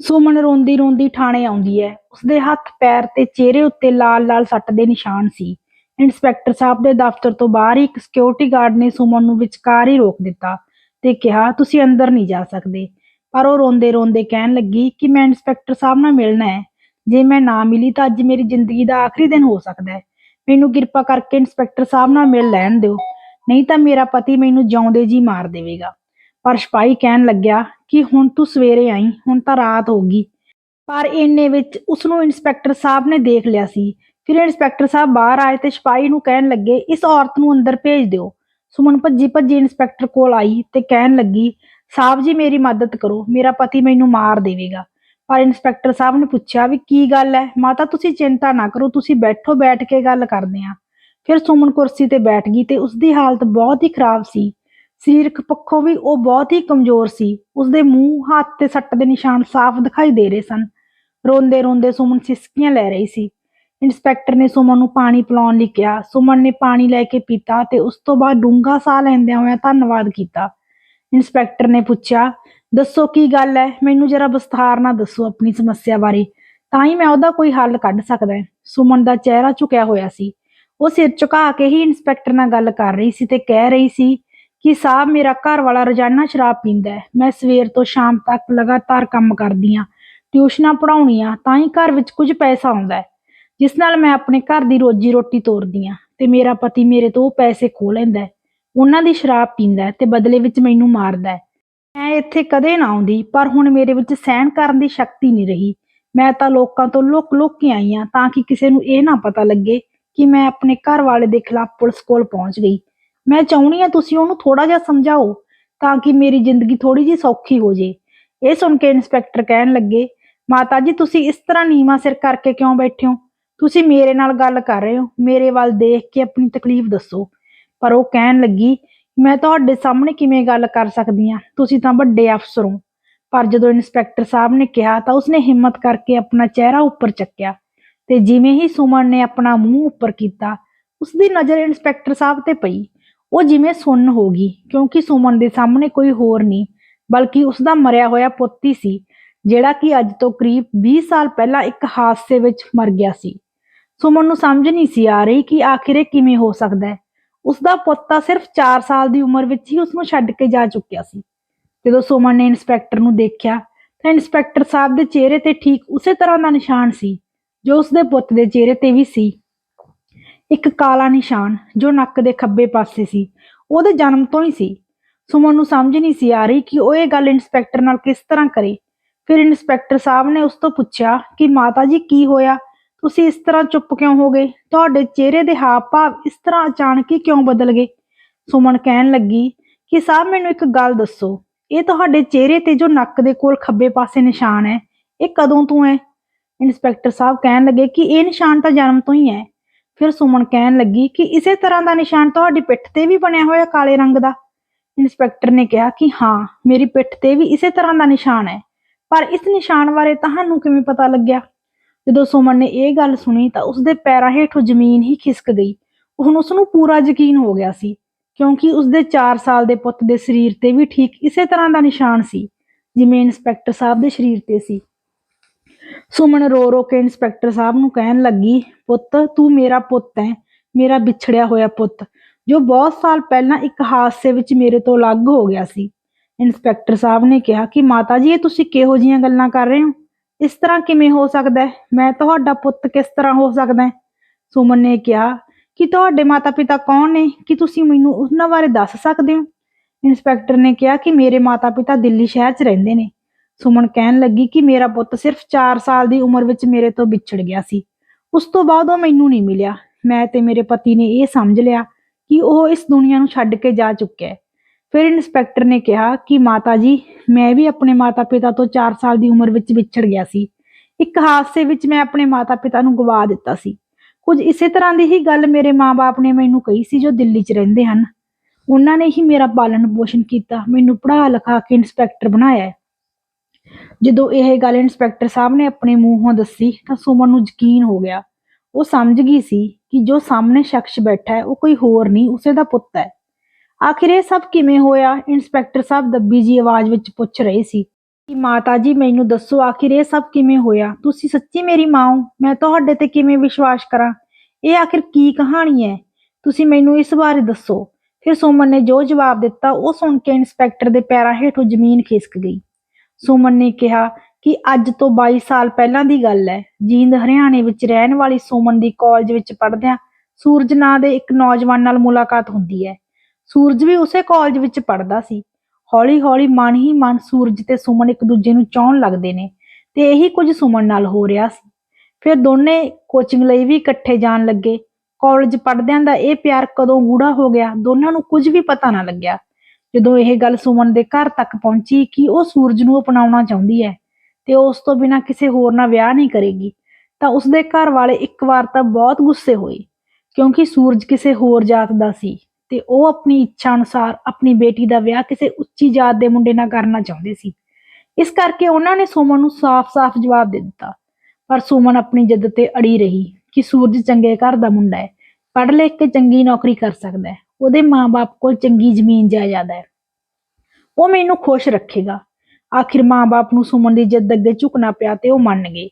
ਸੁਮਨ ਰੋਂਦੀ ਰੋਂਦੀ ਥਾਣੇ ਆਉਂਦੀ ਹੈ ਉਸਦੇ ਹੱਥ ਪੈਰ ਤੇ ਚਿਹਰੇ ਉੱਤੇ ਲਾਲ ਲਾਲ ਸੱਟ ਦੇ ਨਿਸ਼ਾਨ ਸੀ। ਇੰਸਪੈਕਟਰ ਸਾਹਿਬ ਦੇ ਦਫ਼ਤਰ ਤੋਂ ਬਾਹਰ ਹੀ ਇੱਕ ਸਿਕਿਉਰਿਟੀ ਗਾਰਡ ਨੇ ਸੁਮਨ ਨੂੰ ਵਿਚਕਾਰ ਹੀ ਰੋਕ ਦਿੱਤਾ ਤੇ ਕਿਹਾ, ਤੁਸੀਂ ਅੰਦਰ ਨਹੀਂ ਜਾ ਸਕਦੇ। ਪਰ ਉਹ ਰੋਂਦੇ ਰੋਂਦੇ ਕਹਿਣ ਲੱਗੀ ਕਿ ਮੈਂ ਇੰਸਪੈਕਟਰ ਸਾਹਿਬ ਨਾਲ ਮਿਲਣਾ ਹੈ ਜੇ ਮੈਂ ਨਾ ਮਿਲੀ ਤਾਂ ਅੱਜ ਮੇਰੀ ਜ਼ਿੰਦਗੀ ਦਾ ਆਖਰੀ ਦਿਨ ਹੋ ਸਕਦਾ ਹੈ ਮੈਨੂੰ ਕਿਰਪਾ ਕਰਕੇ ਇੰਸਪੈਕਟਰ ਸਾਹਿਬ ਨਾਲ ਮਿਲ ਲੈਣ ਦਿਓ। ਨਹੀਂ ਤਾਂ ਮੇਰਾ ਪਤੀ ਮੈਨੂੰ ਜਿਉਂਦੇ ਜੀ ਮਾਰ ਦੇਵੇਗਾ। ਪਰ ਸਿਪਾਹੀ ਕਹਿਣ ਲੱਗਿਆ ਕਿ ਹੁਣ ਤੂੰ ਸਵੇਰੇ ਆਈ, ਹੁਣ ਤਾਂ ਰਾਤ ਹੋ ਗਈ। ਪਰ ਇੰਨੇ ਵਿੱਚ ਉਸ ਨੂੰ ਇੰਸਪੈਕਟਰ ਸਾਹਿਬ ਨੇ ਦੇਖ ਲਿਆ ਸੀ। ਫਿਰ ਇੰਸਪੈਕਟਰ ਸਾਹਿਬ ਬਾਹਰ ਆਏ ਤੇ ਸਿਪਾਹੀ ਨੂੰ ਕਹਿਣ ਲੱਗੇ, ਇਸ ਔਰਤ ਨੂੰ ਅੰਦਰ ਭੇਜ ਦਿਓ। ਸੁਮਨ ਭੱਜੀ ਭੱਜੀ ਇੰਸਪੈਕਟਰ ਕੋਲ ਆਈ ਤੇ ਕਹਿਣ ਲੱਗੀ, ਸਾਹਿਬ ਜੀ, ਮੇਰੀ ਮਦਦ ਕਰੋ, ਮੇਰਾ ਪਤੀ ਮੈਨੂੰ ਮਾਰ ਦੇਵੇਗਾ। ਪਰ ਇੰਸਪੈਕਟਰ ਸਾਹਿਬ ਨੇ ਪੁੱਛਿਆ ਵੀ ਕੀ ਗੱਲ ਹੈ? ਮਾਤਾ, ਤੁਸੀਂ ਚਿੰਤਾ ਨਾ ਕਰੋ, ਤੁਸੀਂ ਬੈਠੋ ਬੈਠ ਕੇ ਗੱਲ ਕਰਦੇ ਹਾਂ ਫਿਰ ਸੁਮਨ ਕੁਰਸੀ ਤੇ ਬੈਠ ਗਈ ਤੇ ਉਸਦੀ ਹਾਲਤ ਬਹੁਤ ਹੀ ਖਰਾਬ ਸੀ। ਸਰੀਰਕ ਪੱਖੋਂ ਵੀ ਉਹ ਬਹੁਤ ਹੀ ਕਮਜ਼ੋਰ ਸੀ। ਉਸਦੇ ਮੂੰਹ, ਹੱਥ ਤੇ ਸੱਟ ਦੇ ਨਿਸ਼ਾਨ ਸਾਫ਼ ਦਿਖਾਈ ਦੇ ਰਹੇ ਸਨ। ਰੋਂਦੇ ਰੋਂਦੇ ਸੁਮਨ ਸਿਸਕੀਆਂ ਲੈ ਰਹੀ ਸੀ। ਇੰਸਪੈਕਟਰ ਨੇ ਸੁਮਨ ਨੂੰ ਪਾਣੀ ਪਿਲਾਉਣ ਲਈ ਕਿਹਾ। ਸੁਮਨ ਨੇ ਪਾਣੀ ਲੈ ਕੇ ਪੀਤਾ ਤੇ ਉਸ ਤੋਂ ਬਾਅਦ ਡੂੰਘਾ ਸਾਹ ਲੈਂਦਿਆਂ ਹੋਇਆਂ ਧੰਨਵਾਦ ਕੀਤਾ। ਇੰਸਪੈਕਟਰ ਨੇ ਪੁੱਛਿਆ, ਦੱਸੋ ਕੀ ਗੱਲ ਹੈ ਮੈਨੂੰ ਜਰਾ ਵਿਸਥਾਰ ਨਾਲ ਦੱਸੋ ਆਪਣੀ ਸਮੱਸਿਆ ਬਾਰੇ। ਤਾਂ ਹੀ ਮੈਂ ਉਹਦਾ ਕੋਈ ਹੱਲ ਕੱਢ ਸਕਦਾ ਸੁਮਨ ਦਾ ਚਿਹਰਾ ਝੁਕਿਆ ਹੋਇਆ ਸੀ। ਉਹ ਸਿਰ ਝੁਕਾ ਕੇ ਹੀ ਇੰਸਪੈਕਟਰ ਨਾਲ ਗੱਲ ਕਰ ਰਹੀ ਸੀ ਤੇ ਕਹਿ ਰਹੀ ਸੀ ਕਿ ਸਾਹਿਬ ਮੇਰਾ ਘਰ ਵਾਲਾ ਰੋਜ਼ਾਨਾ ਸ਼ਰਾਬ ਪੀਂਦਾ ਹੈ। ਮੈਂ ਸਵੇਰ ਤੋਂ ਸ਼ਾਮ ਤੱਕ ਲਗਾਤਾਰ ਕੰਮ ਕਰਦੀ ਹਾਂ, ਟਿਊਸ਼ਨਾਂ ਪੜਾਉਣੀਆਂ ਤਾਂ ਹੀ ਘਰ ਵਿੱਚ ਕੁਝ ਪੈਸਾ ਆਉਂਦਾ ਹੈ। ਜਿਸ ਨਾਲ ਮੈਂ ਆਪਣੇ ਘਰ ਦੀ ਰੋਜੀ ਰੋਟੀ ਤੋਰਦੀ ਹਾਂ ਤੇ ਮੇਰਾ ਪਤੀ ਮੇਰੇ ਤੋਂ ਉਹ ਪੈਸੇ ਖੋਹ ਲੈਂਦਾ ਹੈ। ਉਹਨਾਂ ਦੀ ਸ਼ਰਾਬ ਪੀਂਦਾ ਤੇ ਬਦਲੇ ਵਿੱਚ ਮੈਨੂੰ ਮਾਰਦਾ ਹੈ। ਮੈਂ ਇੱਥੇ ਕਦੇ ਨਾ ਆਉਂਦੀ, ਪਰ ਹੁਣ ਮੇਰੇ ਵਿੱਚ ਸਹਿਣ ਕਰਨ ਦੀ ਸ਼ਕਤੀ ਨਹੀਂ ਰਹੀ। ਮੈਂ ਤਾਂ ਲੋਕਾਂ ਤੋਂ ਲੁੱਕ ਲੁੱਕ ਕੇ ਆਈ ਹਾਂ ਤਾਂ ਕਿ ਕਿਸੇ ਨੂੰ ਇਹ ਨਾ ਪਤਾ ਲੱਗੇ ਕਿ ਮੈਂ ਆਪਣੇ ਘਰ ਵਾਲੇ ਦੇ ਖਿਲਾਫ ਪੁਲਿਸ ਕੋਲ ਪਹੁੰਚ ਗਈ। ਮੈਂ ਚਾਹੁੰਦੀ ਹਾਂ ਤੁਸੀਂ ਉਹਨੂੰ ਥੋੜਾ ਜਿਹਾ ਸਮਝਾਓ ਤਾਂ ਕਿ ਮੇਰੀ ਜ਼ਿੰਦਗੀ ਥੋੜੀ ਜਿਹੀ ਸੌਖੀ ਹੋ ਜੇ। ਇਹ ਸੁਣ ਕੇ ਇੰਸਪੈਕਟਰ ਕਹਿਣ ਲੱਗੇ, ਮਾਤਾ ਜੀ, ਤੁਸੀਂ ਇਸ ਤਰ੍ਹਾਂ ਨੀਵਾਂ ਸਿਰ ਕਰਕੇ ਕਿਉਂ ਬੈਠੇ ਹੋ? ਤੁਸੀਂ ਮੇਰੇ ਨਾਲ ਗੱਲ ਕਰ ਰਹੇ ਹੋ। ਮੇਰੇ ਵੱਲ ਦੇਖ ਕੇ ਆਪਣੀ ਤਕਲੀਫ ਦੱਸੋ। ਪਰ ਉਹ ਕਹਿਣ ਲੱਗੀ, ਮੈਂ ਤੁਹਾਡੇ ਸਾਹਮਣੇ ਕਿਵੇਂ ਗੱਲ ਕਰ ਸਕਦੀ ਹਾਂ? ਤੁਸੀਂ ਤਾਂ ਵੱਡੇ ਅਫਸਰ ਹੋ। ਪਰ ਜਦੋਂ ਇੰਸਪੈਕਟਰ ਸਾਹਿਬ ਨੇ ਕਿਹਾ ਤਾਂ ਉਸਨੇ ਹਿੰਮਤ ਕਰਕੇ ਆਪਣਾ ਚਿਹਰਾ ਉੱਪਰ ਚੱਕਿਆ ਤੇ ਜਿਵੇਂ ਹੀ ਸੁਮਨ ਨੇ ਆਪਣਾ ਮੂੰਹ ਉੱਪਰ ਕੀਤਾ, ਉਸਦੀ ਨਜ਼ਰ ਇੰਸਪੈਕਟਰ ਸਾਹਿਬ ਤੇ ਪਈ। ਉਹ ਜਿਵੇਂ ਸੁੰਨ ਹੋ ਗਈ ਕਿਉਂਕਿ ਸੁਮਨ ਦੇ ਸਾਹਮਣੇ ਕੋਈ ਹੋਰ ਨਹੀਂ, ਬਲਕਿ ਉਸਦਾ ਮਰਿਆ ਹੋਇਆ ਪੁੱਤ ਹੀ ਸੀ, ਜਿਹੜਾ ਕਿ ਅੱਜ ਤੋਂ ਕਰੀਬ 20 ਸਾਲ ਪਹਿਲਾਂ ਇੱਕ ਹਾਦਸੇ ਵਿੱਚ ਮਰ ਗਿਆ ਸੀ। ਸੁਮਨ ਨੂੰ ਸਮਝ ਨਹੀਂ ਸੀ ਆ ਰਹੀ ਕਿ ਆਖਿਰ ਇਹ ਕਿਵੇਂ ਹੋ ਸਕਦਾ ਹੈ। ਉਸਦਾ ਪੁੱਤ ਤਾਂ ਸਿਰਫ 4 ਸਾਲ ਦੀ ਉਮਰ ਵਿੱਚ ਹੀ ਉਸ ਨੂੰ ਛੱਡ ਕੇ ਜਾ ਚੁੱਕਿਆ ਸੀ। ਜਦੋਂ ਸੁਮਨ ਨੇ ਇੰਸਪੈਕਟਰ ਨੂੰ ਦੇਖਿਆ, ਤਾਂ ਇੰਸਪੈਕਟਰ ਸਾਹਿਬ ਦੇ ਚਿਹਰੇ ਤੇ ਠੀਕ ਉਸੇ ਤਰ੍ਹਾਂ ਦਾ ਨਿਸ਼ਾਨ ਸੀ, ਜੋ ਉਸਦੇ ਪੁੱਤ ਦੇ ਚਿਹਰੇ ਤੇ ਵੀ ਸੀ। ਇੱਕ ਕਾਲਾ ਨਿਸ਼ਾਨ ਜੋ ਨੱਕ ਦੇ ਖੱਬੇ ਪਾਸੇ ਸੀ, ਉਹਦੇ ਜਨਮ ਤੋਂ ਹੀ ਸੀ। ਸੁਮਨ ਨੂੰ ਸਮਝ ਨਹੀਂ ਸੀ ਆ ਰਹੀ ਕਿ ਉਹ ਇਹ ਗੱਲ ਇੰਸਪੈਕਟਰ ਨਾਲ ਕਿਸ ਤਰ੍ਹਾਂ ਕਰੇ। ਫਿਰ ਇੰਸਪੈਕਟਰ ਸਾਹਿਬ ਨੇ ਉਸ ਤੋਂ ਪੁੱਛਿਆ ਕਿ ਮਾਤਾ ਜੀ ਕੀ ਹੋਇਆ? ਤੁਸੀਂ ਇਸ ਤਰ੍ਹਾਂ ਚੁੱਪ ਕਿਉਂ ਹੋ ਗਏ? ਤੁਹਾਡੇ ਚਿਹਰੇ ਦੇ ਹਾਵ ਭਾਵ ਇਸ ਤਰ੍ਹਾਂ ਅਚਾਨਕ ਹੀ ਕਿਉਂ ਬਦਲ ਗਏ? ਸੁਮਨ ਕਹਿਣ ਲੱਗੀ ਕਿ ਸਾਹਿਬ ਮੈਨੂੰ ਇੱਕ ਗੱਲ ਦੱਸੋ। ਇਹ ਤੁਹਾਡੇ ਚਿਹਰੇ ਤੇ ਜੋ ਨੱਕ ਦੇ ਕੋਲ ਖੱਬੇ ਪਾਸੇ ਨਿਸ਼ਾਨ ਹੈ, ਇਹ ਕਦੋਂ ਤੋਂ ਹੈ? ਇੰਸਪੈਕਟਰ ਸਾਹਿਬ ਕਹਿਣ ਲੱਗੇ ਕਿ ਇਹ ਨਿਸ਼ਾਨ ਤਾਂ ਜਨਮ ਤੋਂ ਹੀ ਹੈ। ਫਿਰ ਸੁਮਨ ਕਹਿਣ ਲੱਗੀ ਕਿ ਇਸੇ ਤਰ੍ਹਾਂ ਦਾ ਨਿਸ਼ਾਨ ਤੁਹਾਡੀ ਪਿੱਠ ਤੇ ਵੀ ਬਣਿਆ ਹੋਇਆ ਕਾਲੇ ਰੰਗ ਦਾ। ਇੰਸਪੈਕਟਰ ਨੇ ਕਿਹਾ ਕਿ ਹਾਂ, ਮੇਰੀ ਪਿੱਠ ਤੇ ਵੀ ਇਸੇ ਤਰ੍ਹਾਂ ਦਾ ਨਿਸ਼ਾਨ ਹੈ। ਪਰ ਇਸ ਨਿਸ਼ਾਨ ਬਾਰੇ ਤੁਹਾਨੂੰ ਕਿਵੇਂ ਪਤਾ ਲੱਗਿਆ? ਜਦੋਂ ਸੁਮਨ ਨੇ ਇਹ ਗੱਲ ਸੁਣੀ ਤਾਂ ਉਸਦੇ ਪੈਰਾਂ ਹੇਠੋਂ ਜ਼ਮੀਨ ਹੀ ਖਿਸਕ ਗਈ। ਹੁਣ ਉਸ ਨੂੰ ਪੂਰਾ ਯਕੀਨ ਹੋ ਗਿਆ ਸੀ, ਕਿਉਂਕਿ ਉਸਦੇ 4 ਸਾਲ ਦੇ ਪੁੱਤ ਦੇ ਸਰੀਰ ਤੇ ਵੀ ਠੀਕ ਇਸੇ ਤਰ੍ਹਾਂ ਦਾ ਨਿਸ਼ਾਨ ਸੀ, ਜਿਵੇਂ ਇੰਸਪੈਕਟਰ ਸਾਹਿਬ ਦੇ ਸਰੀਰ ਤੇ ਸੀ। ਸੁਮਨ ਰੋ ਰੋ ਕੇ ਇੰਸਪੈਕਟਰ ਸਾਹਿਬ ਨੂੰ ਕਹਿਣ ਲੱਗੀ, ਪੁੱਤ, ਤੂੰ ਮੇਰਾ ਪੁੱਤ ਹੈ, ਮੇਰਾ ਵਿਛੜਿਆ ਹੋਇਆ ਪੁੱਤ। ਜੋ ਬਹੁਤ ਸਾਲ ਪਹਿਲਾਂ ਇੱਕ ਹਾਦਸੇ ਵਿੱਚ ਮੇਰੇ ਤੋਂ ਅਲੱਗ ਹੋ ਗਿਆ ਸੀ। ਇੰਸਪੈਕਟਰ ਸਾਹਿਬ ਨੇ ਕਿਹਾ, ਕਿ ਮਾਤਾ ਜੀ, ਇਹ ਤੁਸੀਂ ਕਿਹੋ ਜੀਆਂ ਗੱਲਾਂ ਕਰ ਰਹੇ ਹੋ? ਇਸ ਤਰ੍ਹਾਂ ਕਿਵੇਂ ਹੋ ਸਕਦਾ ਹੈ? ਮੈਂ ਤੁਹਾਡਾ ਪੁੱਤ ਕਿਸ ਤਰ੍ਹਾਂ ਹੋ ਸਕਦਾ ਹੈ? ਸੁਮਨ ਨੇ ਕਿਹਾ, ਕਿ ਤੁਹਾਡੇ ਮਾਤਾ-ਪਿਤਾ ਕੌਣ ਨੇ? ਕਿ ਤੁਸੀਂ ਮੈਨੂੰ ਉਹਨਾਂ ਬਾਰੇ ਦੱਸ ਸਕਦੇ ਹੋ? ਇੰਸਪੈਕਟਰ ਨੇ ਕਿਹਾ ਕਿ ਮੇਰੇ ਮਾਤਾ-ਪਿਤਾ ਦਿੱਲੀ ਸ਼ਹਿਰ 'ਚ ਰਹਿੰਦੇ ਨੇ। ਸੁਮਨ ਕਹਿਣ ਲੱਗੀ ਕਿ ਮੇਰਾ ਪੁੱਤ ਸਿਰਫ 4 ਸਾਲ ਦੀ ਉਮਰ ਵਿੱਚ ਮੇਰੇ ਤੋਂ ਵਿਛੜ ਗਿਆ ਸੀ। ਉਸ ਤੋਂ ਬਾਅਦ ਉਹ ਮੈਨੂੰ ਨਹੀਂ ਮਿਲਿਆ। ਮੈਂ ਤੇ ਮੇਰੇ ਪਤੀ ਨੇ ਇਹ ਸਮਝ ਲਿਆ ਕਿ ਉਹ ਇਸ ਦੁਨੀਆ ਨੂੰ ਛੱਡ ਕੇ ਜਾ ਚੁੱਕਿਆ ਹੈ। ਫਿਰ ਇੰਸਪੈਕਟਰ ਨੇ ਕਿਹਾ ਕਿ, ਮਾਤਾ ਜੀ, ਮੈਂ ਵੀ ਆਪਣੇ ਮਾਤਾ-ਪਿਤਾ ਤੋਂ 4 ਸਾਲ ਦੀ ਉਮਰ ਵਿੱਚ ਵਿਛੜ ਗਿਆ ਸੀ। ਇੱਕ ਹਾਦਸੇ ਵਿੱਚ ਮੈਂ ਆਪਣੇ ਮਾਤਾ-ਪਿਤਾ ਨੂੰ ਗਵਾ ਦਿੱਤਾ ਸੀ। ਕੁਝ ਇਸੇ ਤਰ੍ਹਾਂ ਦੀ ਹੀ ਗੱਲ ਮੇਰੇ ਮਾਪੇ ਨੇ ਮੈਨੂੰ ਕਹੀ ਸੀ ਜੋ ਦਿੱਲੀ 'ਚ ਰਹਿੰਦੇ ਹਨ। ਉਹਨਾਂ ਨੇ ਹੀ ਮੇਰਾ ਪਾਲਣ ਪੋਸ਼ਣ ਕੀਤਾ, ਮੈਨੂੰ ਪੜ੍ਹਾ ਲਿਖਾ ਕੇ ਇੰਸਪੈਕਟਰ ਬਣਾਇਆ ਜਦੋਂ ਇਹ ਗੱਲ ਇੰਸਪੈਕਟਰ ਸਾਹਿਬ ਨੇ ਆਪਣੇ ਮੂੰਹੋਂ ਦੱਸੀ ਤਾਂ ਸੁਮਨ ਨੂੰ ਯਕੀਨ ਹੋ ਗਿਆ। ਉਹ ਸਮਝ ਗਈ ਸੀ ਕਿ ਜੋ ਸਾਹਮਣੇ ਸ਼ਖਸ ਬੈਠਾ ਹੈ, ਉਹ ਕੋਈ ਹੋਰ ਨਹੀਂ, ਉਸੇ ਦਾ ਪੁੱਤ ਹੈ। ਆਖਿਰ ਇਹ ਸਭ ਕਿਵੇਂ ਹੋਇਆ? ਇੰਸਪੈਕਟਰ ਸਾਹਿਬ ਦੱਬੀ ਜੀ ਆਵਾਜ਼ ਵਿੱਚ ਪੁੱਛ ਰਹੇ ਸੀ। ਕਿ ਮਾਤਾ ਜੀ, ਮੈਨੂੰ ਦੱਸੋ, ਆਖਿਰ ਇਹ ਸਭ ਕਿਵੇਂ ਹੋਇਆ? ਤੁਸੀਂ ਸੱਚੀ ਮੇਰੀ ਮਾਂ ਹੋ? ਮੈਂ ਤੁਹਾਡੇ ਤੇ ਕਿਵੇਂ ਵਿਸ਼ਵਾਸ ਕਰਾਂ? ਇਹ ਆਖਿਰ ਕੀ ਕਹਾਣੀ ਹੈ? ਤੁਸੀਂ ਮੈਨੂੰ ਇਸ ਬਾਰੇ ਦੱਸੋ। ਫਿਰ ਸੁਮਨ ਨੇ ਜੋ ਜਵਾਬ ਦਿੱਤਾ, ਉਹ ਸੁਣ ਕੇ ਇੰਸਪੈਕਟਰ ਦੇ ਪੈਰਾਂ ਹੇਠੋਂ ਜ਼ਮੀਨ ਖਿਸਕ ਗਈ। ਸੁਮਨ ਨੇ ਕਿਹਾ ਕਿ ਅੱਜ ਤੋਂ 22 ਸਾਲ ਪਹਿਲਾਂ ਦੀ ਗੱਲ ਹੈ। ਜੀਂਦ ਹਰਿਆਣੇ ਵਿੱਚ ਰਹਿਣ ਵਾਲੀ ਸੁਮਨ ਦੀ ਕਾਲਜ ਵਿੱਚ ਪੜ੍ਹਦਿਆਂ ਸੂਰਜ ਨਾਂ ਦੇ ਇੱਕ ਨੌਜਵਾਨ ਨਾਲ ਮੁਲਾਕਾਤ ਹੁੰਦੀ ਹੈ। ਸੂਰਜ ਵੀ ਉਸੇ ਕਾਲਜ ਵਿੱਚ ਪੜ੍ਹਦਾ ਸੀ। ਹੌਲੀ-ਹੌਲੀ ਮਨ ਹੀ ਮਨ ਸੂਰਜ ਤੇ ਸੁਮਨ ਇੱਕ ਦੂਜੇ ਨੂੰ ਚਾਹਣ ਲੱਗਦੇ ਨੇ ਤੇ ਇਹੀ ਕੁਝ ਸੁਮਨ ਨਾਲ ਹੋ ਰਿਹਾ ਸੀ। ਫਿਰ ਦੋਨੇ ਕੋਚਿੰਗ ਲਈ ਵੀ ਇਕੱਠੇ ਜਾਣ ਲੱਗੇ। ਕਾਲਜ ਪੜ੍ਹਦਿਆਂ ਦਾ ਇਹ ਪਿਆਰ ਕਦੋਂ ਗੂੜਾ ਹੋ ਗਿਆ, ਦੋਨਾਂ ਨੂੰ ਕੁਝ ਵੀ ਪਤਾ ਨਾ ਲੱਗਿਆ। ਜਦੋਂ ਇਹ ਗੱਲ ਸੁਮਨ ਦੇ ਘਰ ਤੱਕ ਪਹੁੰਚੀ ਕਿ ਉਹ ਸੂਰਜ ਨੂੰ ਅਪਣਾਉਣਾ ਚਾਹੁੰਦੀ ਹੈ ਤੇ ਉਸ ਤੋਂ ਬਿਨਾਂ ਕਿਸੇ ਹੋਰ ਨਾਲ ਵਿਆਹ ਨਹੀਂ ਕਰੇਗੀ, ਤਾਂ ਉਸਦੇ ਘਰ ਵਾਲੇ ਇੱਕ ਵਾਰ ਤਾਂ ਬਹੁਤ ਗੁੱਸੇ ਹੋਏ, ਕਿਉਂਕਿ ਸੂਰਜ ਕਿਸੇ ਹੋਰ ਜਾਤ ਦਾ ਸੀ ਤੇ ਉਹ ਆਪਣੀ ਇੱਛਾ ਅਨੁਸਾਰ ਆਪਣੀ ਬੇਟੀ ਦਾ ਵਿਆਹ ਕਿਸੇ ਉੱਚੀ ਜਾਤ ਦੇ ਮੁੰਡੇ ਨਾਲ ਕਰਨਾ ਚਾਹੁੰਦੇ ਸੀ। ਇਸ ਕਰਕੇ ਉਹਨਾਂ ਨੇ ਸੁਮਨ ਨੂੰ ਸਾਫ਼-ਸਾਫ਼ ਜਵਾਬ ਦੇ ਦਿੱਤਾ, ਪਰ ਸੁਮਨ ਆਪਣੀ ਜਿੱਦ ਤੇ ਅੜੀ ਰਹੀ ਕਿ ਸੂਰਜ ਚੰਗੇ ਘਰ ਦਾ ਮੁੰਡਾ ਹੈ ਪੜ੍ਹ ਲਿਖ ਕੇ ਚੰਗੀ ਨੌਕਰੀ ਕਰ ਸਕਦਾ ਹੈ। ਉਹਦੇ ਮਾਪੇ ਕੋਲ ਚੰਗੀ ਜ਼ਮੀਨ ਜਾਇਦਾਦ ਹੈ। ਉਹ ਮੈਨੂੰ ਖੁਸ਼ ਰੱਖੇਗਾ। ਆਖਿਰ ਮਾਪੇ ਨੂੰ ਸੁਮਨ ਦੀ ਜਿੱਦ ਅੱਗੇ ਝੁਕਣਾ ਪਿਆ ਤੇ ਉਹ ਮੰਨ ਗਏ।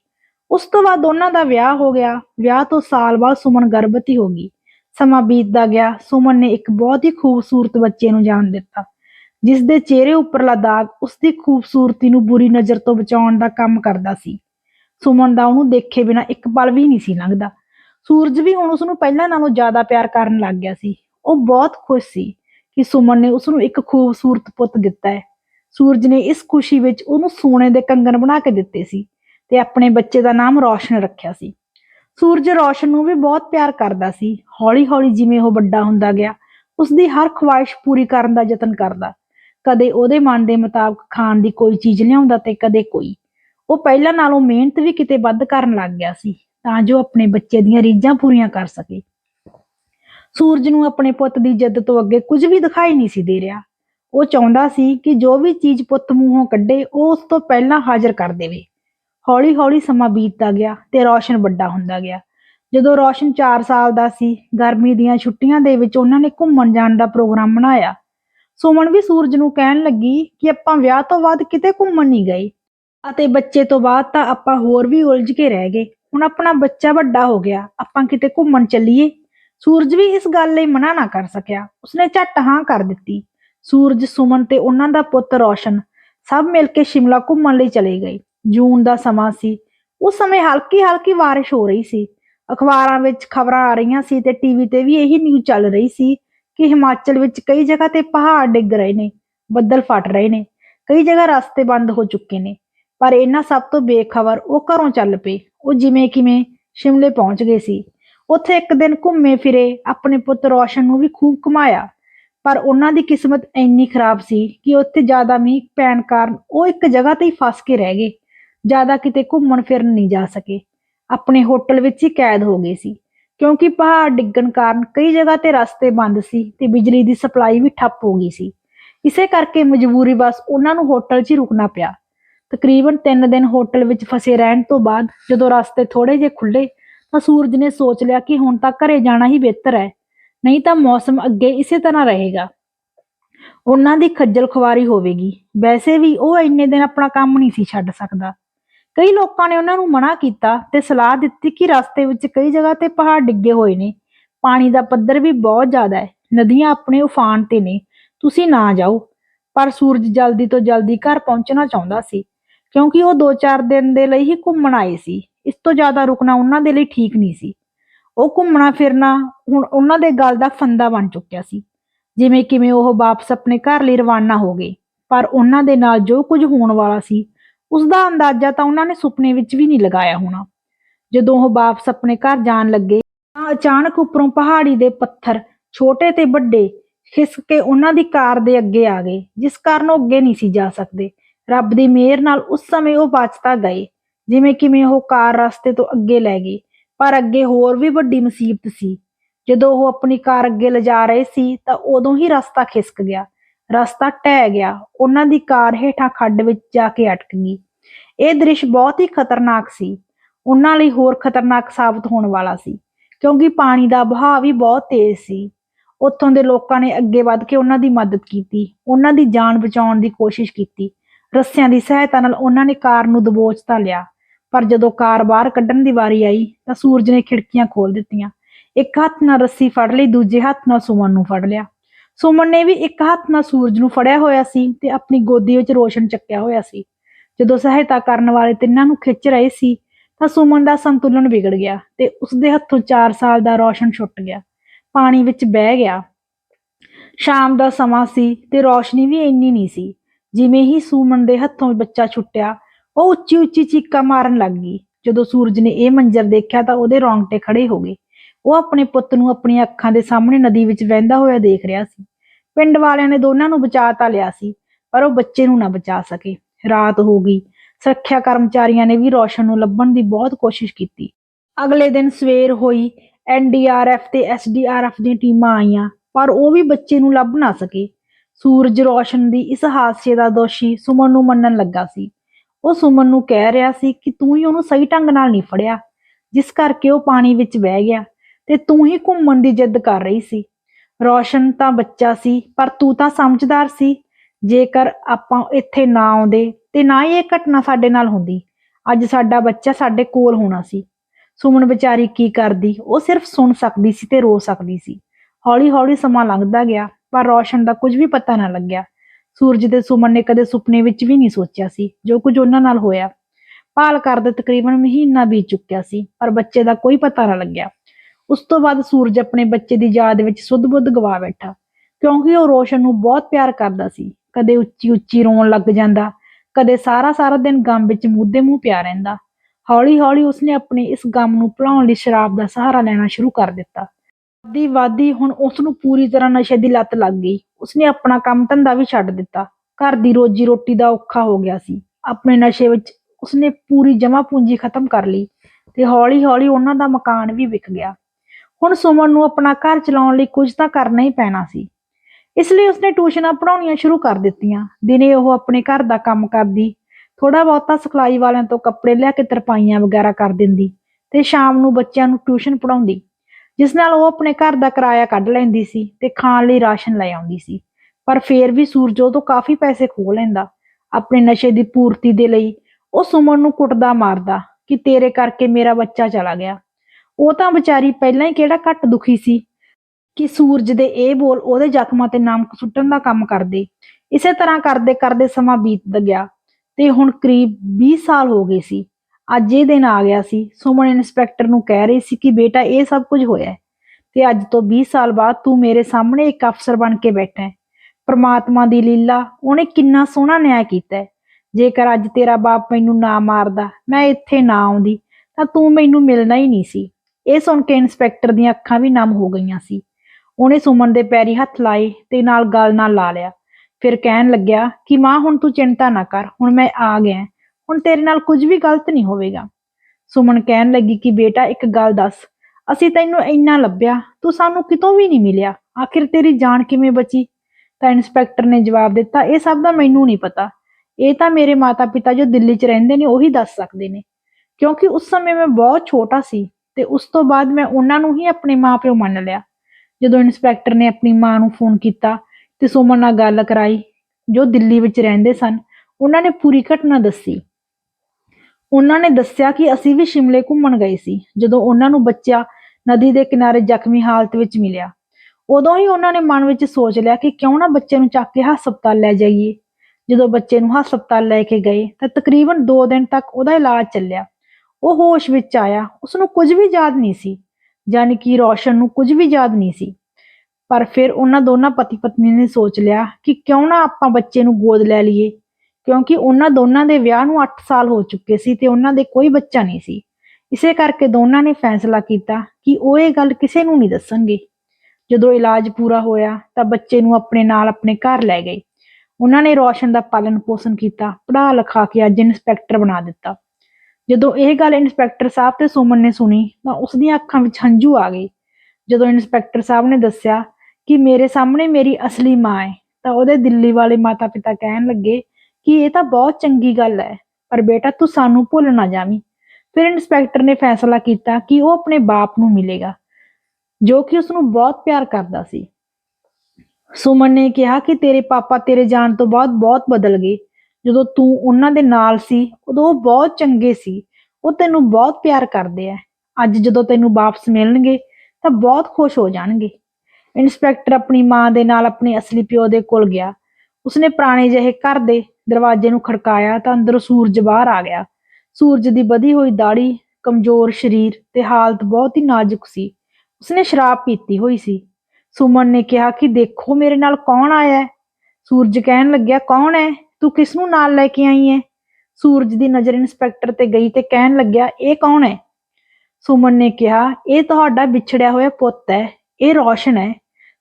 ਉਸ ਤੋਂ ਬਾਅਦ ਉਹਨਾਂ ਦਾ ਵਿਆਹ ਹੋ ਗਿਆ। ਵਿਆਹ ਤੋਂ ਸਾਲ ਬਾਅਦ ਸੁਮਨ ਗਰਭਵਤੀ ਹੋ ਗਈ। ਸਮਾਂ ਬੀਤਦਾ ਗਿਆ। ਸੁਮਨ ਨੇ ਇੱਕ ਬਹੁਤ ਹੀ ਖੂਬਸੂਰਤ ਬੱਚੇ ਨੂੰ ਜਨਮ ਦਿੱਤਾ ਜਿਸ ਦੇ ਚਿਹਰੇ ਉੱਪਰਲਾ ਦਾਗ ਉਸ ਦੀ ਖੂਬਸੂਰਤੀ ਨੂੰ ਬੁਰੀ ਨਜ਼ਰ ਤੋਂ ਬਚਾਉਣ ਦਾ ਕੰਮ ਕਰਦਾ ਸੀ। ਸੁਮਨ ਦਾ ਉਹਨੂੰ ਦੇਖੇ ਬਿਨਾ ਇੱਕ ਪਲ ਵੀ ਨਹੀਂ ਸੀ ਲੰਘਦਾ। ਸੂਰਜ ਵੀ ਹੁਣ ਉਸ ਨੂੰ ਪਹਿਲਾਂ ਨਾਲੋਂ ਜ਼ਿਆਦਾ ਪਿਆਰ ਕਰਨ ਲੱਗ ਗਿਆ ਸੀ। ਉਹ ਬਹੁਤ ਖੁਸ਼ ਸੀ ਕਿ ਸੁਮਨ ਨੇ ਉਸ ਨੂੰ ਇੱਕ ਖੂਬਸੂਰਤ ਪੁੱਤ ਦਿੱਤਾ ਹੈ। ਸੂਰਜ ਨੇ ਇਸ ਖੁਸ਼ੀ ਵਿੱਚ ਉਹਨੂੰ ਸੋਨੇ ਦੇ ਕੰਗਣ ਬਣਾ ਕੇ ਦਿੱਤੇ ਸੀ ਤੇ ਆਪਣੇ ਬੱਚੇ ਦਾ ਨਾਮ ਰੌਸ਼ਨ ਰੱਖਿਆ ਸੀ। ਸੂਰਜ ਰੌਸ਼ਨ ਨੂੰ ਵੀ ਬਹੁਤ ਪਿਆਰ ਕਰਦਾ ਸੀ। ਹੌਲੀ-ਹੌਲੀ ਜਿਵੇਂ ਉਹ ਵੱਡਾ ਹੁੰਦਾ ਗਿਆ ਉਸ ਦੀ ਹਰ ਖੁਆਇਸ਼ ਪੂਰੀ ਕਰਨ ਦਾ ਯਤਨ ਕਰਦਾ। ਕਦੇ ਉਹਦੇ ਮਨ ਦੇ ਮੁਤਾਬਕ ਖਾਣ ਦੀ ਕੋਈ ਚੀਜ਼ ਲਿਆਉਂਦਾ ਤੇ ਕਦੇ ਕੋਈ। ਉਹ ਪਹਿਲਾਂ ਨਾਲੋਂ ਮਿਹਨਤ ਵੀ ਕਿਤੇ ਵੱਧ ਕਰਨ ਲੱਗ ਗਿਆ ਸੀ ਤਾਂ ਜੋ ਆਪਣੇ ਬੱਚੇ ਦੀਆਂ ਰੀਝਾਂ ਪੂਰੀਆਂ ਕਰ ਸਕੇ। ਸੂਰਜ ਨੂੰ ਆਪਣੇ ਪੁੱਤ ਦੀ ਜਿੱਦ ਤੋਂ ਅੱਗੇ ਕੁਝ ਵੀ ਦਿਖਾਈ ਨਹੀਂ ਸੀ ਦੇ ਰਿਹਾ। ਉਹ ਚਾਹੁੰਦਾ ਸੀ ਕਿ ਜੋ ਵੀ ਚੀਜ਼ ਪੁੱਤ ਮੂੰਹੋਂ ਕੱਢੇ, ਉਹ ਉਸ ਤੋਂ ਪਹਿਲਾਂ ਹਾਜ਼ਰ ਕਰ ਦੇਵੇ। ਹੌਲੀ-ਹੌਲੀ ਸਮਾਂ ਬੀਤਦਾ ਗਿਆ ਤੇ ਰੌਸ਼ਨ ਵੱਡਾ ਹੁੰਦਾ ਗਿਆ। ਜਦੋਂ ਰੌਸ਼ਨ 4 ਸਾਲ ਦਾ ਸੀ, ਗਰਮੀ ਦੀਆਂ ਛੁੱਟੀਆਂ ਦੇ ਵਿੱਚ ਉਹਨਾਂ ਨੇ ਘੁੰਮਣ ਜਾਣ ਦਾ ਪ੍ਰੋਗਰਾਮ ਬਣਾਇਆ। ਸੁਮਨ ਵੀ ਸੂਰਜ ਨੂੰ ਕਹਿਣ ਲੱਗੀ ਕਿ ਆਪਾਂ ਵਿਆਹ ਤੋਂ ਬਾਅਦ ਕਿਤੇ ਘੁੰਮਣ ਨਹੀਂ ਗਏ ਅਤੇ ਬੱਚੇ ਤੋਂ ਬਾਅਦ ਤਾਂ ਆਪਾਂ ਹੋਰ ਵੀ ਉਲਝ ਕੇ ਰਹਿ ਗਏ। ਹੁਣ ਆਪਣਾ ਬੱਚਾ ਵੱਡਾ ਹੋ ਗਿਆ, ਆਪਾਂ ਕਿਤੇ ਘੁੰਮਣ ਚੱਲੀਏ। ਸੂਰਜ ਵੀ ਇਸ ਗੱਲ ਲਈ ਮਨਾ ਨਾ ਕਰ ਸਕਿਆ। ਉਸਨੇ ਝੱਟ ਹਾਂ ਕਰ ਦਿੱਤੀ। ਸੂਰਜ, ਸੁਮਨ ਤੇ ਉਹਨਾਂ ਦਾ ਪੁੱਤ ਰੌਸ਼ਨ ਸਭ ਮਿਲ ਕੇ ਸ਼ਿਮਲਾ ਘੁੰਮਣ ਲਈ ਚਲੇ ਗਏ। ਜੂਨ ਦਾ ਸਮਾਂ ਸੀ। ਉਸ ਸਮੇਂ ਹਲਕੀ ਹਲਕੀ ਬਾਰਿਸ਼ ਹੋ ਰਹੀ ਸੀ। ਅਖਬਾਰਾਂ ਵਿੱਚ ਖਬਰਾਂ ਆ ਰਹੀਆਂ ਸੀ ਤੇ ਟੀਵੀ ਤੇ ਵੀ ਇਹੀ ਨਿਊਜ਼ ਚੱਲ ਰਹੀ ਸੀ ਕਿ ਹਿਮਾਚਲ ਵਿੱਚ ਕਈ ਜਗ੍ਹਾ ਤੇ ਪਹਾੜ ਡਿੱਗ ਰਹੇ ਨੇ, ਬੱਦਲ ਫਟ ਰਹੇ ਨੇ, ਕਈ ਜਗ੍ਹਾ ਰਸਤੇ ਬੰਦ ਹੋ ਚੁੱਕੇ ਨੇ। ਪਰ ਇਹਨਾਂ ਸਭ ਤੋਂ ਬੇਖਬਰ ਉਹ ਘਰੋਂ ਚੱਲ ਪਏ। ਉਹ ਜਿਵੇਂ ਕਿਵੇਂ ਸ਼ਿਮਲੇ ਪਹੁੰਚ ਗਏ ਸੀ। ਉੱਥੇ ਇੱਕ ਦਿਨ ਘੁੰਮੇ ਫਿਰੇ, ਆਪਣੇ ਪੁੱਤ ਰੌਸ਼ਨ ਨੂੰ ਵੀ ਖੂਬ ਘੁਮਾਇਆ। ਪਰ ਉਹਨਾਂ ਦੀ ਕਿਸਮਤ ਇੰਨੀ ਖਰਾਬ ਸੀ ਕਿ ਉੱਥੇ ਜ਼ਿਆਦਾ ਮੀਂਹ ਪੈਣ ਕਾਰਨ ਉਹ ਇੱਕ ਜਗ੍ਹਾ ਤੇ ਹੀ ਫਸ ਕੇ ਰਹਿ ਗਏ। ਜ਼ਿਆਦਾ ਕਿਤੇ ਘੁੰਮਣ ਫਿਰਨ ਨਹੀਂ ਜਾ ਸਕੇ। ਆਪਣੇ ਹੋਟਲ ਵਿੱਚ ਹੀ ਕੈਦ ਹੋ ਗਏ ਸੀ। ਕਿਉਂਕਿ ਪਹਾੜ ਡਿੱਗਣ ਕਾਰਨ ਕਈ ਜਗ੍ਹਾ ਤੇ ਰਸਤੇ ਬੰਦ ਸੀ ਤੇ ਬਿਜਲੀ ਦੀ ਸਪਲਾਈ ਵੀ ਠੱਪ ਹੋ ਗਈ ਸੀ। ਇਸੇ ਕਰਕੇ ਮਜਬੂਰੀ ਬਸ ਉਹਨਾਂ ਨੂੰ ਹੋਟਲ 'ਚ ਹੀ ਰੁਕਣਾ ਪਿਆ। ਤਕਰੀਬਨ 3 ਦਿਨ ਹੋਟਲ ਵਿੱਚ ਫਸੇ ਰਹਿਣ ਤੋਂ ਬਾਅਦ ਜਦੋਂ ਰਸਤੇ ਥੋੜੇ ਜਿਹੇ ਖੁੱਲੇ ਤਾਂ ਸੂਰਜ ਨੇ ਸੋਚ ਲਿਆ ਕਿ ਹੁਣ ਤਾਂ ਘਰੇ ਜਾਣਾ ਹੀ ਬਿਹਤਰ ਹੈ, ਨਹੀਂ ਤਾਂ ਮੌਸਮ ਅੱਗੇ ਇਸੇ ਤਰ੍ਹਾਂ ਰਹੇਗਾ। ਉਹਨਾਂ ਦੀ ਖੱਜਲ ਖੁਆਰੀ ਹੋਵੇਗੀ। ਵੈਸੇ ਵੀ ਉਹ ਇੰਨੇ ਦਿਨ ਆਪਣਾ ਕੰਮ ਨਹੀਂ ਸੀ ਛੱਡ ਸਕਦਾ। ਕਈ ਲੋਕਾਂ ਨੇ ਉਹਨਾਂ ਨੂੰ ਮਨਾ ਕੀਤਾ ਤੇ ਸਲਾਹ ਦਿੱਤੀ ਕਿ ਰਸਤੇ ਵਿੱਚ ਕਈ ਜਗ੍ਹਾ ਤੇ ਪਹਾੜ ਡਿੱਗੇ ਹੋਏ ਨੇ। ਪਾਣੀ ਦਾ ਪੱਧਰ ਵੀ ਬਹੁਤ ਜ਼ਿਆਦਾ ਹੈ। ਨਦੀਆਂ ਆਪਣੇ ਉਫਾਨ ਤੇ ਨੇ। ਤੁਸੀਂ ਨਾ ਜਾਓ। ਪਰ ਸੂਰਜ ਜਲਦੀ ਤੋਂ ਜਲਦੀ ਘਰ ਪਹੁੰਚਣਾ ਚਾਹੁੰਦਾ ਸੀ, ਕਿਉਂਕਿ ਉਹ 2-4 ਦਿਨ ਦੇ ਲਈ ਹੀ ਘੁੰਮਣ ਆਏ ਸੀ। ਇਸ ਤੋਂ ਜ਼ਿਆਦਾ ਰੁਕਣਾ ਉਹਨਾਂ ਦੇ ਲਈ ਠੀਕ ਨਹੀਂ ਸੀ। ਉਹ ਘੁੰਮਣਾ ਫਿਰਨਾ ਹੁਣ ਉਹਨਾਂ ਦੇ ਗੱਲ ਦਾ ਫੰਦਾ ਬਣ ਚੁੱਕਿਆ ਸੀ। ਜਿਵੇਂ ਕਿਵੇਂ ਉਹ ਵਾਪਸ ਆਪਣੇ ਘਰ ਲਈ ਰਵਾਨਾ ਹੋ ਗਏ, ਪਰ ਉਹਨਾਂ ਦੇ ਨਾਲ ਜੋ ਕੁਝ ਹੋਣ ਵਾਲਾ ਸੀ ਉਸ ਦਾ ਅੰਦਾਜ਼ਾ ਤਾਂ ਉਹਨਾਂ ਨੇ ਸੁਪਨੇ ਵਿੱਚ ਵੀ ਨਹੀਂ ਲਗਾਇਆ ਹੋਣਾ। ਜਦੋਂ ਉਹ ਵਾਪਸ ਆਪਣੇ ਘਰ ਜਾਣ ਲੱਗੇ, ਤਾਂ ਅਚਾਨਕ ਉੱਪਰੋਂ ਪਹਾੜੀ ਦੇ ਪੱਥਰ, ਛੋਟੇ ਤੇ ਵੱਡੇ, ਖਿਸਕ ਕੇ ਉਹਨਾਂ ਦੀ ਕਾਰ ਦੇ ਅੱਗੇ ਆ ਗਏ, ਜਿਸ ਕਾਰਨ ਉਹ ਅੱਗੇ ਨਹੀਂ ਸੀ ਜਾ ਸਕਦੇ। ਰੱਬ ਦੀ ਮਿਹਰ ਨਾਲ ਉਸ ਸਮੇਂ ਉਹ ਬਚ ਗਏ। ਜਿਵੇਂ ਕਿਵੇਂ ਉਹ ਕਾਰ ਰਸਤੇ ਤੋਂ ਅੱਗੇ ਲੈ ਗਈ, ਪਰ ਅੱਗੇ ਹੋਰ ਵੀ ਵੱਡੀ ਮੁਸੀਬਤ ਸੀ। ਜਦੋਂ ਉਹ ਆਪਣੀ ਕਾਰ ਅੱਗੇ ਲਿਜਾ ਰਹੇ ਸੀ, ਤਾਂ ਉਦੋਂ ਹੀ ਰਸਤਾ ਖਿਸਕ ਗਿਆ। ਰਸਤਾ ਟਹਿ ਗਿਆ। ਉਹਨਾਂ ਦੀ ਕਾਰ ਹੇਠਾਂ ਖੱਡ ਵਿੱਚ ਜਾ ਕੇ ਅਟਕ ਗਈ। ਇਹ ਦ੍ਰਿਸ਼ ਬਹੁਤ ਹੀ ਖਤਰਨਾਕ ਸੀ। ਉਹਨਾਂ ਲਈ ਹੋਰ ਖਤਰਨਾਕ ਸਾਬਤ ਹੋਣ ਵਾਲਾ ਸੀ, ਕਿਉਂਕਿ ਪਾਣੀ ਦਾ ਵਹਾਅ ਵੀ ਬਹੁਤ ਤੇਜ਼ ਸੀ। ਉੱਥੋਂ ਦੇ ਲੋਕਾਂ ਨੇ ਅੱਗੇ ਵੱਧ ਕੇ ਉਹਨਾਂ ਦੀ ਮਦਦ ਕੀਤੀ। ਉਹਨਾਂ ਦੀ ਜਾਨ ਬਚਾਉਣ ਦੀ ਕੋਸ਼ਿਸ਼ ਕੀਤੀ। ਰੱਸਿਆਂ ਦੀ ਸਹਾਇਤਾ ਨਾਲ ਉਹਨਾਂ ਨੇ ਕਾਰ ਨੂੰ ਦਬੋਚ ਤਾਂ ਲਿਆ। ਪਰ ਜਦੋਂ ਕਾਰ ਬਾਹਰ ਕੱਢਣ ਦੀ ਵਾਰੀ ਆਈ ਤਾਂ ਸੂਰਜ ਨੇ ਖਿੜਕੀਆਂ ਖੋਲ ਦਿੱਤੀਆਂ। ਇੱਕ ਹੱਥ ਨਾਲ ਰੱਸੀ ਫੜ ਲਈ, ਦੂਜੇ ਹੱਥ ਨਾਲ ਸੁਮਨ ਨੂੰ ਫੜ ਲਿਆ। ਸੁਮਨ ਨੇ ਵੀ ਇੱਕ ਹੱਥ ਨਾਲ ਸੂਰਜ ਨੂੰ ਫੜਿਆ ਹੋਇਆ ਸੀ ਤੇ ਆਪਣੀ ਗੋਦੀ ਵਿੱਚ ਰੋਸ਼ਨ ਚੱਕਿਆ ਹੋਇਆ ਸੀ। ਜਦੋਂ ਸਹਾਇਤਾ ਕਰਨ ਵਾਲੇ ਤਿੰਨਾਂ ਨੂੰ ਖਿੱਚ ਰਹੇ ਸੀ ਤਾਂ ਸੁਮਨ ਦਾ ਸੰਤੁਲਨ ਵਿਗੜ ਗਿਆ ਤੇ ਉਸਦੇ ਹੱਥੋਂ 4 ਸਾਲ ਦਾ ਰੋਸ਼ਨ ਛੁੱਟ ਗਿਆ। ਪਾਣੀ ਵਿੱਚ ਬਹਿ ਗਿਆ। ਸ਼ਾਮ ਦਾ ਸਮਾਂ ਸੀ ਤੇ ਰੋਸ਼ਨੀ ਵੀ ਇੰਨੀ ਨਹੀਂ ਸੀ, ਜਿਵੇਂ ਹੀ ਸੁਮਨ ਦੇ ਹੱਥੋਂ ਬੱਚਾ ਛੁੱਟਿਆ ਉਹ ਉੱਚੀ ਉੱਚੀ ਚੀਕਾਂ ਮਾਰਨ ਲੱਗ ਗਈ। ਜਦੋਂ ਸੂਰਜ ਨੇ ਇਹ ਮੰਜ਼ਰ ਦੇਖਿਆ ਤਾਂ ਉਹਦੇ ਰੌਂਗਟੇ ਖੜੇ ਹੋ ਗਏ। ਉਹ ਆਪਣੇ ਪੁੱਤ ਨੂੰ ਆਪਣੀਆਂ ਅੱਖਾਂ ਦੇ ਸਾਹਮਣੇ ਨਦੀ ਵਿੱਚ ਵਹਿੰਦਾ ਹੋਇਆ ਦੇਖ ਰਿਹਾ ਸੀ। ਪਿੰਡ ਵਾਲਿਆਂ ਨੇ ਦੋਨਾਂ ਨੂੰ ਬਚਾ ਤਾਂ ਲਿਆ ਸੀ, ਪਰ ਉਹ ਬੱਚੇ ਨੂੰ ਨਾ ਬਚਾ ਸਕੇ। ਰਾਤ ਹੋ ਗਈ। ਸੁਰੱਖਿਆ ਕਰਮਚਾਰੀਆਂ ਨੇ ਵੀ ਰੋਸ਼ਨ ਨੂੰ ਲੱਭਣ ਦੀ ਬਹੁਤ ਕੋਸ਼ਿਸ਼ ਕੀਤੀ। ਅਗਲੇ ਦਿਨ ਸਵੇਰ ਹੋਈ ਐਨਡੀਆਰਐਫ ਤੇ ਐਸਡੀਆਰਐਫ ਦੀਆਂ ਟੀਮਾਂ ਆਈਆਂ, ਪਰ ਉਹ ਵੀ ਬੱਚੇ ਨੂੰ ਲੱਭ ਨਾ ਸਕੇ। ਸੂਰਜ ਰੋਸ਼ਨ ਦੀ ਇਸ ਹਾਦਸੇ ਦਾ ਦੋਸ਼ੀ ਸੁਮਨ ਨੂੰ ਮੰਨਣ ਲੱਗਾ ਸੀ। ਉਹ ਸੁਮਨ ਨੂੰ ਕਹਿ ਰਿਹਾ ਸੀ ਕਿ ਤੂੰ ਹੀ ਉਹਨੂੰ ਸਹੀ ਢੰਗ ਨਾਲ ਨਹੀਂ ਫੜਿਆ, ਜਿਸ ਕਰਕੇ ਉਹ ਪਾਣੀ ਵਿੱਚ ਬਹਿ ਗਿਆ ਤੇ ਤੂੰ ਹੀ ਘੁੰਮਣ ਦੀ ਜਿੱਦ ਕਰ ਰਹੀ ਸੀ। ਰੌਸ਼ਨ ਤਾਂ ਬੱਚਾ ਸੀ, ਪਰ ਤੂੰ ਤਾਂ ਸਮਝਦਾਰ ਸੀ। ਜੇਕਰ ਆਪਾਂ ਇੱਥੇ ਨਾ ਆਉਂਦੇ ਤੇ ਨਾ ਹੀ ਇਹ ਘਟਨਾ ਸਾਡੇ ਨਾਲ ਹੁੰਦੀ, ਅੱਜ ਸਾਡਾ ਬੱਚਾ ਸਾਡੇ ਕੋਲ ਹੋਣਾ ਸੀ। ਸੁਮਨ ਵਿਚਾਰੀ ਕੀ ਕਰਦੀ, ਉਹ ਸਿਰਫ ਸੁਣ ਸਕਦੀ ਸੀ ਤੇ ਰੋ ਸਕਦੀ ਸੀ। ਹੌਲੀ ਹੌਲੀ ਸਮਾਂ ਲੰਘਦਾ ਗਿਆ, ਪਰ ਰੌਸ਼ਨ ਦਾ ਕੁਝ ਵੀ ਪਤਾ ਨਾ ਲੱਗਿਆ। ਸੂਰਜ ਦੇ ਸੁਮਨ ਨੇ ਕਦੇ ਸੁਪਨੇ ਵਿੱਚ ਵੀ ਨਹੀਂ ਸੋਚਿਆ ਸੀ, ਜੋ ਕੁਝ ਉਹਨਾਂ ਨਾਲ ਹੋਇਆ। ਭਾਲ ਕਰਦੇ ਤਕਰੀਬਨ ਮਹੀਨਾ ਬੀਤ ਚੁੱਕਿਆ ਸੀ, ਪਰ ਬੱਚੇ ਦਾ ਕੋਈ ਪਤਾ ਨਾ ਲੱਗਿਆ। ਉਸ ਤੋਂ ਬਾਅਦ ਸੂਰਜ ਆਪਣੇ ਬੱਚੇ ਦੀ ਯਾਦ ਵਿੱਚ ਸੁੱਧ-ਬੁੱਧ ਗਵਾ ਬੈਠਾ। ਕਿਉਂਕਿ ਉਹ ਰੋਸ਼ਨ ਨੂੰ ਬਹੁਤ ਪਿਆਰ ਕਰਦਾ ਸੀ। ਕਦੇ ਉੱਚੀ ਉੱਚੀ ਰੋਣ ਲੱਗ ਜਾਂਦਾ, ਕਦੇ ਸਾਰਾ ਸਾਰਾ ਦਿਨ ਗਮ ਵਿੱਚ ਮੁੱਦੇ ਮੂੰਹ ਪਿਆ ਰਹਿੰਦਾ। ਹੌਲੀ ਹੌਲੀ ਉਸਨੇ ਆਪਣੇ ਇਸ ਗਮ ਨੂੰ ਭੁਲਾਉਣ ਲਈ ਸ਼ਰਾਬ ਦਾ ਸਹਾਰਾ ਲੈਣਾ ਸ਼ੁਰੂ ਕਰ ਦਿੱਤਾ। ਵਾਦੀ ਵਾਦੀ ਹੁਣ ਉਸ ਨੂੰ ਪੂਰੀ ਤਰ੍ਹਾਂ ਨਸ਼ੇ ਦੀ ਲੱਤ ਲੱਗ ਗਈ। ਉਸਨੇ ਆਪਣਾ ਕੰਮ ਧੰਦਾ ਵੀ ਛੱਡ ਦਿੱਤਾ। ਘਰ ਦੀ ਰੋਜੀ ਰੋਟੀ ਦਾ ਔਖਾ ਹੋ ਗਿਆ ਸੀ। ਆਪਣੇ ਨਸ਼ੇ ਵਿੱਚ ਉਸਨੇ ਪੂਰੀ ਜਮ੍ਹਾਂ ਪੂੰਜੀ ਖਤਮ ਕਰ ਲਈ ਤੇ ਹੌਲੀ ਹੌਲੀ ਉਹਨਾਂ ਦਾ ਮਕਾਨ ਵੀ ਵਿਕ ਗਿਆ। ਹੁਣ ਸੁਮਨ ਨੂੰ ਆਪਣਾ ਘਰ ਚਲਾਉਣ ਲਈ ਕੁਝ ਤਾਂ ਕਰਨਾ ਹੀ ਪੈਣਾ ਸੀ। ਇਸ ਲਈ ਉਸਨੇ ਟਿਊਸ਼ਨਾਂ ਪੜਾਉਣੀਆਂ ਸ਼ੁਰੂ ਕਰ ਦਿੱਤੀਆਂ। ਦਿਨੇ ਉਹ ਆਪਣੇ ਘਰ ਦਾ ਕੰਮ ਕਰਦੀ ਥੋੜਾ ਬਹੁਤਾ ਸਿਖਲਾਈ ਵਾਲਿਆਂ ਤੋਂ ਕੱਪੜੇ ਲਿਆ ਕੇ ਤਰਪਾਈਆਂ ਵਗੈਰਾ ਕਰ ਦਿੰਦੀ ਤੇ ਸ਼ਾਮ ਨੂੰ ਬੱਚਿਆਂ ਨੂੰ ਟਿਊਸ਼ਨ ਪੜਾਉਂਦੀ ਜਿਸ ਨਾਲ ਉਹ ਆਪਣੇ ਘਰ ਦਾ ਕਿਰਾਇਆ ਕੱਢ ਲੈਂਦੀ ਸੀ ਤੇ ਖਾਣ ਲਈ ਰਾਸ਼ਨ ਲੈ ਆਉਂਦੀ ਸੀ। ਪਰ ਫੇਰ ਵੀ ਸੂਰਜ ਉਹ ਤੋਂ ਕਾਫੀ ਪੈਸੇ ਖੋਹ ਲੈਂਦਾ। ਆਪਣੇ ਨਸ਼ੇ ਦੀ ਪੂਰਤੀ ਦੇ ਲਈ ਉਹ ਸੁਮਨ ਨੂੰ ਕੁੱਟਦਾ ਮਾਰਦਾ ਕਿ ਤੇਰੇ ਕਰਕੇ ਮੇਰਾ ਬੱਚਾ ਚਲਾ ਗਿਆ। ਉਹ ਤਾਂ ਵਿਚਾਰੀ ਪਹਿਲਾਂ ਹੀ ਕਿਹੜਾ ਘੱਟ ਦੁਖੀ ਸੀ ਕਿ ਸੂਰਜ ਦੇ ਇਹ ਬੋਲ ਉਹਦੇ ਜ਼ਖਮਾਂ ਤੇ ਨਮਕ ਸੁੱਟਣ ਦਾ ਕੰਮ ਕਰਦੇ। ਇਸੇ ਤਰ੍ਹਾਂ ਕਰਦੇ ਕਰਦੇ ਸਮਾਂ ਬੀਤ ਗਿਆ ਤੇ ਹੁਣ ਕਰੀਬ 20 ਸਾਲ ਹੋ ਗਏ ਸੀ। ਅੱਜ ਇਹ ਦਿਨ ਆ ਗਿਆ ਸੀ। ਸੁਮਨ ਇੰਸਪੈਕਟਰ ਨੂੰ ਕਹਿ ਰਹੀ ਸੀ ਕਿ ਬੇਟਾ ਇਹ ਸਭ ਕੁਝ ਹੋਇਆ ਤੇ ਅੱਜ ਤੋਂ 20 ਸਾਲ ਬਾਅਦ ਤੂੰ ਮੇਰੇ ਸਾਹਮਣੇ ਇੱਕ ਅਫਸਰ ਬਣ ਕੇ ਬੈਠਾ ਹੈ। ਪ੍ਰਮਾਤਮਾ ਦੀ ਲੀਲਾ, ਉਹਨੇ ਕਿੰਨਾ ਸੋਹਣਾ ਨਿਆਂ ਕੀਤਾ ਹੈ। ਜੇਕਰ ਅੱਜ ਤੇਰਾ ਬਾਪ ਮੈਨੂੰ ਨਾ ਮਾਰਦਾ, ਮੈਂ ਇੱਥੇ ਨਾ ਆਉਂਦੀ, ਤਾਂ ਤੂੰ ਮੈਨੂੰ ਮਿਲਣਾ ਹੀ ਨਹੀਂ ਸੀ। ਇਹ ਸੁਣ ਕੇ ਇੰਸਪੈਕਟਰ ਦੀਆਂ ਅੱਖਾਂ ਵੀ ਨਮ ਹੋ ਗਈਆਂ ਸੀ। ਉਹਨੇ ਸੁਮਨ ਦੇ ਪੈਰੀ ਹੱਥ ਲਾਏ ਤੇ ਨਾਲ ਗੱਲ ਨਾਲ ਲਾ ਲਿਆ। ਫਿਰ ਕਹਿਣ ਲੱਗਿਆ ਕਿ ਮਾਂ, ਹੁਣ ਤੂੰ ਚਿੰਤਾ ਨਾ ਕਰ, ਹੁਣ ਮੈਂ ਆ ਗਿਆ ਹੁਣ ਤੇਰੇ ਨਾਲ ਕੁਝ ਵੀ ਗਲਤ ਨਹੀਂ ਹੋਵੇਗਾ। ਸੁਮਨ ਕਹਿਣ ਲੱਗੀ ਕਿ ਬੇਟਾ, ਇੱਕ ਗੱਲ ਦੱਸ, ਅਸੀਂ ਤੈਨੂੰ ਇੰਨਾ ਲੱਭਿਆ, ਤੂੰ ਸਾਨੂੰ ਕਿਤੋਂ ਵੀ ਨਹੀਂ ਮਿਲਿਆ। ਆਖਿਰ ਤੇਰੀ ਜਾਨ ਕਿਵੇਂ ਬਚੀ? ਤਾਂ ਇੰਸਪੈਕਟਰ ਨੇ ਜਵਾਬ ਦਿੱਤਾ, ਇਹ ਸਭ ਦਾ ਮੈਨੂੰ ਨਹੀਂ ਪਤਾ। ਇਹ ਤਾਂ ਮੇਰੇ ਮਾਤਾ-ਪਿਤਾ ਜੋ ਦਿੱਲੀ 'ਚ ਰਹਿੰਦੇ ਨੇ, ਉਹੀ ਦੱਸ ਸਕਦੇ ਨੇ। ਕਿਉਂਕਿ ਉਸ ਸਮੇਂ ਮੈਂ ਬਹੁਤ ਛੋਟਾ ਸੀ ਤੇ ਉਸ ਤੋਂ ਬਾਅਦ ਮੈਂ ਉਹਨਾਂ ਨੂੰ ਹੀ ਆਪਣੇ ਮਾਪਿਓ ਮੰਨ ਲਿਆ। ਜਦੋਂ ਇੰਸਪੈਕਟਰ ਨੇ ਆਪਣੀ ਮਾਂ ਨੂੰ ਫੋਨ ਕੀਤਾ ਤੇ ਸੁਮਨ ਨਾਲ ਗੱਲ ਕਰਾਈ, ਜੋ ਦਿੱਲੀ ਵਿੱਚ ਰਹਿੰਦੇ ਸਨ, ਉਹਨਾਂ ਨੇ ਪੂਰੀ ਘਟਨਾ ਦੱਸੀ। ਉਹਨਾਂ ਨੇ ਦੱਸਿਆ ਕਿ ਅਸੀਂ ਵੀ ਸ਼ਿਮਲੇ ਘੁੰਮਣ ਗਏ ਸੀ, ਜਦੋਂ ਉਹਨਾਂ ਨੂੰ ਬੱਚਾ ਨਦੀ ਦੇ ਕਿਨਾਰੇ ਜ਼ਖਮੀ ਹਾਲਤ ਵਿੱਚ ਮਿਲਿਆ। ਉਦੋਂ ਹੀ ਉਹਨਾਂ ਨੇ ਮਨ ਵਿੱਚ ਸੋਚ ਲਿਆ ਕਿ ਕਿਉਂ ਨਾ ਬੱਚੇ ਨੂੰ ਚੱਕ ਕੇ ਹਸਪਤਾਲ ਲੈ ਜਾਈਏ। ਜਦੋਂ ਬੱਚੇ ਨੂੰ ਹਸਪਤਾਲ ਲੈ ਕੇ ਗਏ, ਤਾਂ ਤਕਰੀਬਨ 2 ਦਿਨ ਤੱਕ ਉਹਦਾ ਇਲਾਜ ਚੱਲਿਆ। ਉਹ ਹੋਸ਼ ਵਿੱਚ ਆਇਆ ਉਸ ਨੂੰ ਕੁਝ ਵੀ ਯਾਦ ਨਹੀਂ ਸੀ, ਯਾਨੀ ਕਿ ਰੋਸ਼ਨ ਨੂੰ ਕੁਝ ਵੀ ਯਾਦ ਨਹੀਂ ਸੀ। ਪਰ ਫਿਰ ਉਹਨਾਂ ਦੋਨਾਂ ਪਤੀ ਪਤਨੀ ਨੇ ਸੋਚ ਲਿਆ ਕਿ ਕਿਉਂ ਨਾ ਆਪਾਂ ਬੱਚੇ ਨੂੰ ਗੋਦ ਲੈ ਲਈਏ। ਕਿਉਂਕਿ ਉਹਨਾਂ ਦੋਨਾਂ ਦੇ ਵਿਆਹ ਨੂੰ 8 ਸਾਲ ਹੋ ਚੁੱਕੇ ਸੀ ਤੇ ਉਹਨਾਂ ਦੇ ਕੋਈ ਬੱਚਾ ਨਹੀਂ ਸੀ। ਇਸੇ ਕਰਕੇ ਦੋਨਾਂ ਨੇ ਫੈਸਲਾ ਕੀਤਾ ਕਿ ਉਹ ਇਹ ਗੱਲ ਕਿਸੇ ਨੂੰ ਨਹੀਂ ਦੱਸਣਗੇ। ਜਦੋਂ ਇਲਾਜ ਪੂਰਾ ਹੋਇਆ ਤਾਂ ਬੱਚੇ ਨੂੰ ਆਪਣੇ ਨਾਲ ਆਪਣੇ ਘਰ ਲੈ ਗਏ। ਉਹਨਾਂ ਨੇ ਰੋਸ਼ਨ ਦਾ ਪਾਲਣ ਪੋਸ਼ਣ ਕੀਤਾ, ਪੜ੍ਹਾ ਲਿਖਾ ਕੇ ਅੱਜ ਇੰਸਪੈਕਟਰ ਬਣਾ ਦਿੱਤਾ। ਜਦੋਂ ਇਹ ਗੱਲ ਇੰਸਪੈਕਟਰ ਸਾਹਿਬ ਤੇ ਸੁਮਨ ਨੇ ਸੁਣੀ ਤਾਂ ਉਸ ਦੀਆਂ ਅੱਖਾਂ ਵਿੱਚ ਹੰਝੂ ਆ ਗਏ। ਜਦੋਂ ਇੰਸਪੈਕਟਰ ਸਾਹਿਬ ਨੇ ਦੱਸਿਆ ਕਿ ਮੇਰੇ ਸਾਹਮਣੇ ਮੇਰੀ ਅਸਲੀ ਮਾਂ ਹੈ ਤਾਂ ਉਹਦੇ ਦਿੱਲੀ ਵਾਲੇ ਮਾਤਾ-ਪਿਤਾ ਕਹਿਣ ਲੱਗੇ ਕਿ ਇਹ ਤਾਂ ਬਹੁਤ ਚੰਗੀ ਗੱਲ ਹੈ, ਪਰ ਬੇਟਾ ਤੂੰ ਸਾਨੂੰ ਭੁੱਲ ਨਾ ਜਾਵੀਂ। ਫਿਰ ਇੰਸਪੈਕਟਰ ਨੇ ਫੈਸਲਾ ਕੀਤਾ ਕਿ ਉਹ ਆਪਣੇ ਬਾਪ ਨੂੰ ਮਿਲੇਗਾ, ਜੋ ਕਿ ਉਸ ਨੂੰ ਬਹੁਤ ਪਿਆਰ ਕਰਦਾ ਸੀ। ਸੁਮਨ ਨੇ ਕਿਹਾ ਕਿ ਤੇਰੇ ਪਾਪਾ ਤੇਰੇ ਜਾਣ ਤੋਂ ਬਾਅਦ ਬਹੁਤ ਬਦਲ ਗਏ। ਜਦੋਂ ਤੂੰ ਉਹਨਾਂ ਦੇ ਨਾਲ ਸੀ, ਉਦੋਂ ਉਹ ਬਹੁਤ ਚੰਗੇ ਸੀ, ਉਹ ਤੈਨੂੰ ਬਹੁਤ ਪਿਆਰ ਕਰਦੇ ਆ। ਅੱਜ ਜਦੋਂ ਤੈਨੂੰ ਵਾਪਸ ਮਿਲਣਗੇ, ਤਾਂ ਬਹੁਤ ਖੁਸ਼ ਹੋ ਜਾਣਗੇ। ਇੰਸਪੈਕਟਰ ਆਪਣੀ ਮਾਂ ਦੇ ਨਾਲ ਆਪਣੇ ਅਸਲੀ ਪਿਓ ਦੇ ਕੋਲ ਗਿਆ। ਉਸਨੇ ਪੁਰਾਣੇ ਜਿਹੇ ਘਰ ਦੇ ਦਰਵਾਜ਼ੇ ਨੂੰ ਖੜਕਾਇਆ ਤਾਂ ਅੰਦਰੋਂ ਸੂਰਜ ਬਾਹਰ ਆ ਗਿਆ। ਸੂਰਜ ਦੀ ਵਧੀ ਹੋਈ ਦਾੜੀ ਕਮਜ਼ੋਰ ਸਰੀਰ ਤੇ ਹਾਲਤ ਬਹੁਤ ਹੀ ਨਾਜ਼ੁਕ ਸੀ। ਉਸਨੇ ਸ਼ਰਾਬ ਪੀਤੀ ਹੋਈ ਸੀ। ਸੁਮਨ ਨੇ ਕਿਹਾ ਕਿ ਦੇਖੋ ਮੇਰੇ ਨਾਲ ਕੌਣ ਆਇਆ ਹੈ? ਸੂਰਜ ਕਹਿਣ ਲੱਗਿਆ, ਕੌਣ ਹੈ? ਤੂੰ ਕਿਸ ਨੂੰ ਨਾਲ ਲੈ ਕੇ ਆਈ ਹੈ? ਸੂਰਜ ਦੀ ਨਜ਼ਰ ਇੰਸਪੈਕਟਰ ਤੇ ਗਈ ਤੇ ਕਹਿਣ ਲੱਗਿਆ, ਇਹ ਕੌਣ ਹੈ? ਸੁਮਨ ਨੇ ਕਿਹਾ, ਇਹ ਤੁਹਾਡਾ ਵਿਛੜਿਆ ਹੋਇਆ ਪੁੱਤ ਹੈ। ਇਹ ਰੋਸ਼ਨ ਹੈ।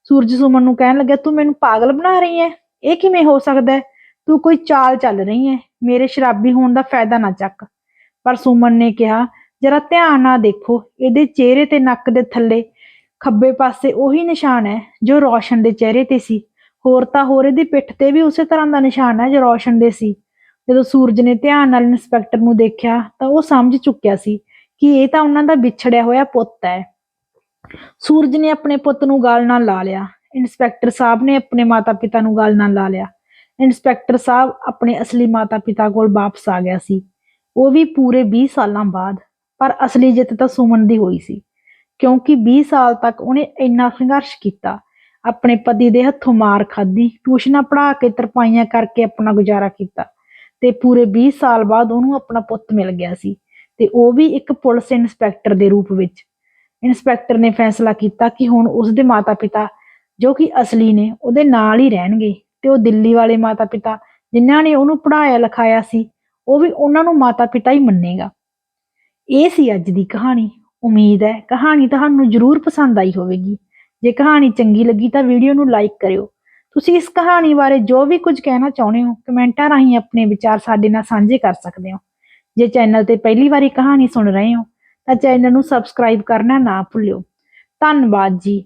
ਸੂਰਜ ਸੁਮਨ ਨੂੰ ਕਹਿਣ ਲੱਗਿਆ, ਤੂੰ ਮੈਨੂੰ ਪਾਗਲ ਬਣਾ ਰਹੀ ਹੈ? ਇਹ ਕਿਵੇਂ ਹੋ ਸਕਦਾ ਹੈ? ਤੂੰ ਕੋਈ ਚਾਲ ਚੱਲ ਰਹੀ ਹੈ ਮੇਰੇ ਸ਼ਰਾਬੀ ਹੋਣ ਦਾ ਫਾਇਦਾ ਨਾ ਚੱਕ। ਪਰ ਸੁਮਨ ਨੇ ਕਿਹਾ, ਜਰਾ ਧਿਆਨ ਨਾਲ ਦੇਖੋ, ਇਹਦੇ ਚਿਹਰੇ ਤੇ ਨੱਕ ਦੇ ਥੱਲੇ ਖੱਬੇ ਪਾਸੇ ਉਹੀ ਨਿਸ਼ਾਨ ਹੈ ਜੋ ਰੌਸ਼ਨ ਦੇ ਚਿਹਰੇ ਤੇ ਸੀ। ਹੋਰ ਤਾਂ ਹੋਰ ਇਹਦੀ ਪਿੱਠ ਤੇ ਵੀ ਉਸੇ ਤਰ੍ਹਾਂ ਦਾ ਨਿਸ਼ਾਨ ਹੈ ਜੋ ਰੌਸ਼ਨ ਦੇ ਸੀ। ਜਦੋਂ ਸੂਰਜ ਨੇ ਧਿਆਨ ਨਾਲ ਇੰਸਪੈਕਟਰ ਨੂੰ ਦੇਖਿਆ, ਤਾਂ ਉਹ ਸਮਝ ਚੁੱਕਿਆ ਸੀ ਕਿ ਇਹ ਤਾਂ ਉਹਨਾਂ ਦਾ ਵਿਛੜਿਆ ਹੋਇਆ ਪੁੱਤ ਹੈ ਸੂਰਜ ਨੇ ਆਪਣੇ ਪੁੱਤ ਨੂੰ ਗਾਲ ਨਾਲ ਲਾ ਲਿਆ। ਇੰਸਪੈਕਟਰ ਸਾਹਿਬ ਨੇ ਆਪਣੇ ਮਾਤਾ-ਪਿਤਾ ਨੂੰ ਗਾਲ ਨਾਲ ਲਾ ਲਿਆ। ਇੰਸਪੈਕਟਰ ਸਾਹਿਬ ਆਪਣੇ ਅਸਲੀ ਮਾਤਾ-ਪਿਤਾ ਕੋਲ ਵਾਪਸ ਆ ਗਿਆ ਸੀ। ਉਹ ਵੀ ਪੂਰੇ 20 ਸਾਲਾਂ ਬਾਅਦ, ਪਰ ਅਸਲੀ ਜਿੱਤ ਤਾਂ ਸੁਮਨ ਦੀ ਹੋਈ ਸੀ, ਕਿਉਂਕਿ 20 ਸਾਲ ਤੱਕ ਉਹਨੇ ਇੰਨਾ ਸੰਘਰਸ਼ ਕੀਤਾ, ਆਪਣੇ ਪਤੀ ਦੇ ਹੱਥੋਂ ਮਾਰ ਖਾਧੀ, ਟਿਊਸ਼ਨਾਂ ਪੜ੍ਹਾ ਕੇ ਤਰਪਾਈਆਂ ਕਰਕੇ ਆਪਣਾ ਗੁਜ਼ਾਰਾ ਕੀਤਾ ਤੇ ਪੂਰੇ 20 ਸਾਲ ਬਾਅਦ ਉਹਨੂੰ ਆਪਣਾ ਪੁੱਤ ਮਿਲ ਗਿਆ ਸੀ ਤੇ ਉਹ ਵੀ ਇੱਕ ਪੁਲਿਸ ਇੰਸਪੈਕਟਰ ਦੇ ਰੂਪ ਵਿੱਚ। ਇੰਸਪੈਕਟਰ ਨੇ ਫੈਸਲਾ ਕੀਤਾ ਕਿ ਹੁਣ ਉਸ ਦੇ ਮਾਤਾ-ਪਿਤਾ ਜੋ ਕਿ ਅਸਲੀ ਨੇ ਉਹਦੇ ਨਾਲ ਹੀ ਰਹਿਣਗੇ। ਤੇ ਉਹ ਦਿੱਲੀ ਵਾਲੇ ਮਾਤਾ-ਪਿਤਾ ਜਿਨ੍ਹਾਂ ਨੇ ਉਹਨੂੰ ਪੜ੍ਹਾਇਆ, ਲਿਖਾਇਆ ਸੀ, ਉਹ ਵੀ ਉਹਨਾਂ ਨੂੰ ਮਾਤਾ-ਪਿਤਾ ਹੀ ਮੰਨੇਗਾ। ਇਹ ਸੀ ਅੱਜ ਦੀ ਕਹਾਣੀ। ਉਮੀਦ ਹੈ ਕਹਾਣੀ ਤੁਹਾਨੂੰ ਜ਼ਰੂਰ ਪਸੰਦ ਆਈ ਹੋਵੇਗੀ। ਜੇ ਕਹਾਣੀ ਚੰਗੀ ਲੱਗੀ ਤਾਂ ਵੀਡੀਓ ਨੂੰ ਲਾਈਕ ਕਰਿਓ। ਤੁਸੀਂ ਇਸ ਕਹਾਣੀ ਬਾਰੇ ਜੋ ਵੀ ਕੁਝ ਕਹਿਣਾ ਚਾਹੁੰਦੇ ਹੋ, ਕਮੈਂਟਾਂ ਰਾਹੀਂ ਆਪਣੇ ਵਿਚਾਰ ਸਾਡੇ ਨਾਲ ਸਾਂਝੇ ਕਰ ਸਕਦੇ ਹੋ। ਜੇ ਚੈਨਲ ਤੇ ਪਹਿਲੀ ਵਾਰੀ ਕਹਾਣੀ ਸੁਣ ਰਹੇ ਹੋ, ਤਾਂ ਚੈਨਲ ਨੂੰ ਸਬਸਕ੍ਰਾਈਬ ਕਰਨਾ ਨਾ ਭੁੱਲਿਓ। ਧੰਨਵਾਦ ਜੀ।